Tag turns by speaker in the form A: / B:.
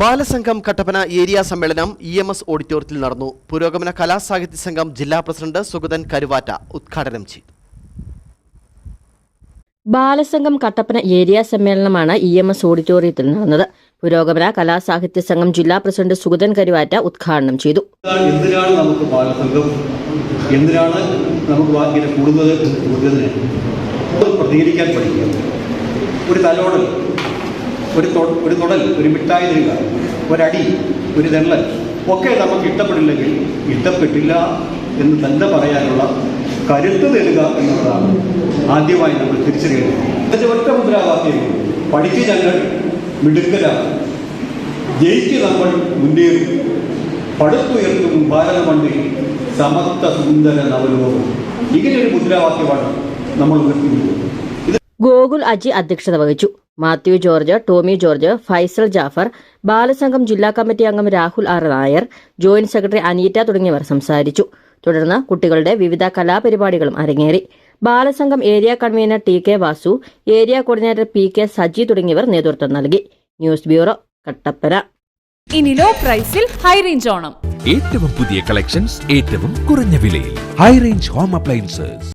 A: Balasangham Kattappana area സമ്മേളനം E M S ഓഡിറ്റോറിയത്തിൽ നടന്നു. പുരോഗമന കലാസാഹിത്യ സംഘം ജില്ലാ പ്രസിഡന്റ് സുഗതൻ കരുവാറ്റ ഉദ്ഘാടനം ചെയ്തു.
B: ബാലസംഘം കട്ടപ്പന ഏരിയ സമ്മേളനമാണ് ഇ എം എസ് ഓഡിറ്റോറിയത്തിൽ നടന്നത്. പുരോഗമന കലാസാഹിത്യ സംഘം ജില്ലാ പ്രസിഡന്റ് സുഗതൻ കരുവാറ്റ ഉദ്ഘാടനം ചെയ്തു.
C: എന്തിനാണ് നമുക്ക് ബാലസംഘം? എന്തിനാണ് നമുക്ക് കൂടുതൽ പ്രതികരിക്കാൻ പഠിക്കുക? ഒരു തലോടൽ ഒരു ഒരു തുടൽ ഒരു മിഠായി തരിക ഒരടി ഒരു തെള്ളൽ ഒക്കെ നമുക്ക് ഇഷ്ടപ്പെടില്ലെങ്കിൽ ഇഷ്ടപ്പെട്ടില്ല എന്ന് തന്നെ പറയാനുള്ള കരുത്ത് തരിക എന്നുള്ളതാണ് ആദ്യമായി നമ്മൾ തിരിച്ചറിയുന്നത് അതിന്റെ ഒറ്റ മുദ്രാവാക്യം. പഠിച്ച് ഞങ്ങൾ മിടുക്കലാണ് ജയിച്ച് നമ്മൾ മുന്നേറും. പടുത്തുയർത്തും ഭാരതമണ്ണിൽ സമത്വ സുന്ദര നവലോകം. ഇങ്ങനെയൊരു മുദ്രാവാക്യമാണ് നമ്മൾ ഉയർത്തുന്നത് ഇത്
B: ഗോകുൽ അജി അധ്യക്ഷത വഹിച്ചു. മാത്യു ജോർജ് ടോമി ജോർജ് ഫൈസൽ ജാഫർ ബാലസംഘം ജില്ലാ കമ്മിറ്റി അംഗം Rahul R Nair joint secretary Aneeta തുടങ്ങിയവർ സംസാരിച്ചു. തുടർന്ന് കുട്ടികളുടെ വിവിധ കലാപരിപാടികളും അരങ്ങേറി. Balasangham area convener T K Vasu area coordinator P K Saji തുടങ്ങിയവർ നേതൃത്വം നൽകി. News bureau Kattappana.
D: ഇനി ലോ പ്രൈസിൽ ഹൈ റേഞ്ച് ഓണം.
E: ഏറ്റവും പുതിയ കളക്ഷൻസ് ഏറ്റവും കുറഞ്ഞ വിലയിൽ. High range home appliances.